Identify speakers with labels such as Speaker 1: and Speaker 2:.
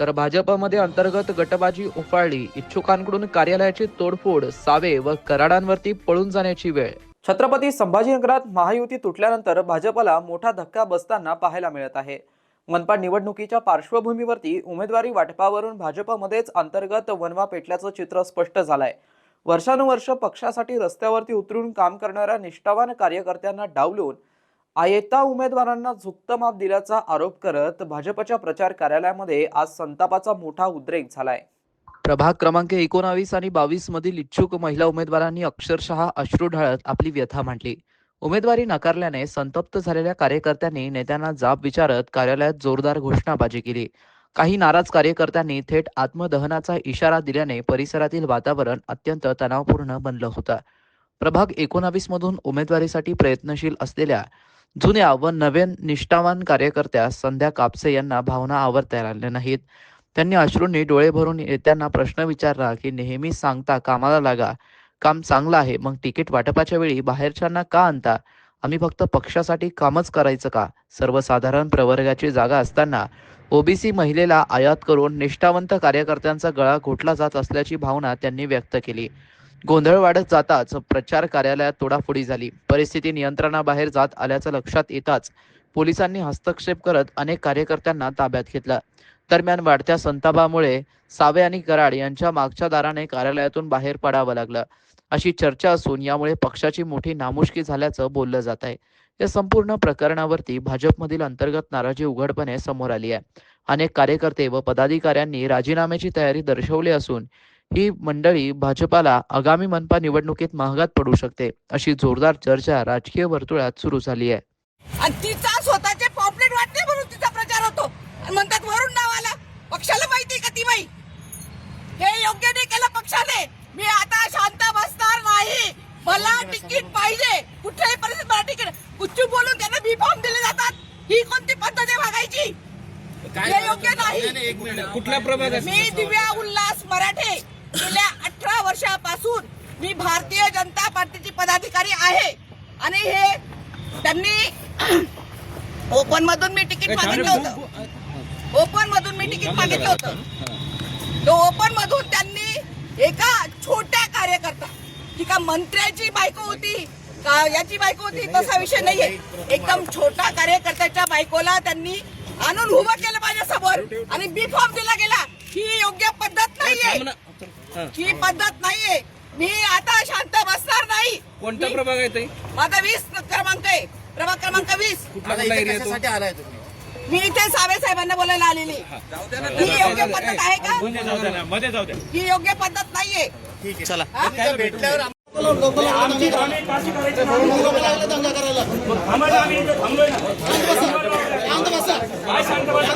Speaker 1: तर भाजपमध्ये अंतर्गत गटबाजी उफाळली. इच्छुकांकडून कार्यालयाची तोडफोड सावे व कराडांवरती पळून जाण्याची वेळ. छत्रपती संभाजीनगरात महायुती तुटल्यानंतर भाजपला मोठा धक्का बसताना पाहायला मिळत आहे. मनपा निवडणुकीच्या पार्श्वभूमीवरती उमेदवारी वाटपावरून भाजपमध्येच अंतर्गत वनवा पेटल्याचं चित्र स्पष्ट झालंय. वर्षानुवर्ष पक्षासाठी रस्त्यावरती उतरून काम करणाऱ्या निष्ठावान कार्यकर्त्यांना डावलून आयता उमेदवारांना झुकतं माप दिल्याचा आरोप करत भाजपच्या प्रचार कार्यालयामध्ये आज संतापाचा मोठा उद्रेक झालाय. प्रभाग क्रमांक एकोणावीस आणि बावीस मधील इच्छुक महिला उमेदवारांनी अक्षरशः अश्रू ढाळत आपली व्यथा मांडली. उमेदवारी नाकारल्याने संतप्त झालेल्या कार्यकर्त्यांनी नेत्यांना जाब विचारत कार्यालयात जोरदार घोषणाबाजी केली. काही नाराज कार्यकर्त्यांनी थेट आत्मदहनाचा इशारा दिल्याने परिसरातील वातावरण अत्यंत तणावपूर्ण बनलं होतं. प्रभाग एकोणावीस मधून उमेदवारीसाठी प्रयत्नशील असलेल्या जुन्या व नवीन निष्ठावान कार्यकर्त्या संध्या कापसे यांना भावना आवरता आल्या नाहीत. त्यांनी अश्रूंनी डोळे भरून येत्यांना प्रश्न विचारला की नेहमी सांगता कामाला लागा. काम चांगलं आहे मग तिकीट वाटपाच्या वेळी बाहेरच्यांना का आणता? आम्ही फक्त पक्षासाठी कामच करायचं का सर्वसाधारण प्रवर्गाची जागा असताना ओबीसी महिलेला आयात करून निष्ठावंत कार्यकर्त्यांचा गळा घोटला जात असल्याची भावना त्यांनी व्यक्त केली. गोंधळ वाढत जाताच प्रचार कार्यालयात तोडाफोडी झाली. परिस्थिती नियंत्रणाबाहेर जात आल्याचं लक्षात येताच पोलिसांनी हस्तक्षेप करत अनेक कार्यकर्त्यांना ताब्यात घेतलं. दरम्यान वाढत्या संतापामुळे सावे आणि कराड यांच्या मागच्या दाराने कार्यालयातून बाहेर पडावं लागलं. अशी चर्चा असून यामुळे पक्षाची मोठी नामुष्की झाल्याचं बोललं जात आहे. या संपूर्ण प्रकरणावरती भाजपमधील अंतर्गत नाराजी उघडपणे समोर आली आहे. अनेक कार्यकर्ते व पदाधिकाऱ्यांनी राजीनाम्याची तयारी दर्शवली असून ही मंडळी भाजपाला आगामी मनपा निवडणुकीत महागात पडू शकते अशी जोरदार चर्चा राजकीय वर्तुळात सुरू झाली आहे.
Speaker 2: आणि तिचा स्वतःचे पॉम्पलेट वाटते म्हणून तिचा प्रचार होतो. म्हणतात वरून नाव आला. पक्षाला माहिती का ती बाई? हे योग्य नाही केलं पक्षाने. मी आता शांत बसणार नाही. मला तिकीट पाहिजे. कुठल्याही परिस्थितीत मला तिकीट कुठची बोलून त्यांना बी फॉर्म दिले जातात? ही कोणती पद्धत आहे हे योग्य नाही.
Speaker 3: एक मिनिट. कुठल्या प्रभागात
Speaker 2: मी दिव्या उल्हास मराठे. गेल्या अठरा वर्षापासून मी भारतीय जनता पार्टीची पदाधिकारी आहे. आणि हे त्यांनी ओपन मधून मी तिकीट मागितलं होतं. ओपन मधून मी तिकीट मागितलं होतं. तो ओपन मधून त्यांनी एका छोट्या कार्यकर्ता ती का मंत्र्याची बायको होती का याची बायको होती तसा विषय नाहीये. एकदम छोटा कार्यकर्त्याच्या बायकोला त्यांनी आणून उभं केलं माझ्यासमोर आणि बी फॉर्म दिला गेला. ही योग्य पद्धत नाहीये. ही. पद्धत नाहीये. मी आता शांत बसणार नाही.
Speaker 3: कोणता प्रभाग आहे ताई?
Speaker 2: माझा वीस क्रमांक आहे. प्रभाग क्रमांक वीस.
Speaker 3: कुठला कुठला एरिया तो?
Speaker 2: मी इथे सावे साहेबांना बोलायला आलेली. ही. योग्य पद्धत आहे का?
Speaker 3: मध्ये जाऊ द्या.
Speaker 2: ही योग्य पद्धत नाहीये. हा?
Speaker 4: आमची आम्ही काशी करायची थांबायला आम्ही इथे थांबलोय ना. शांत बसा? शांत बसा.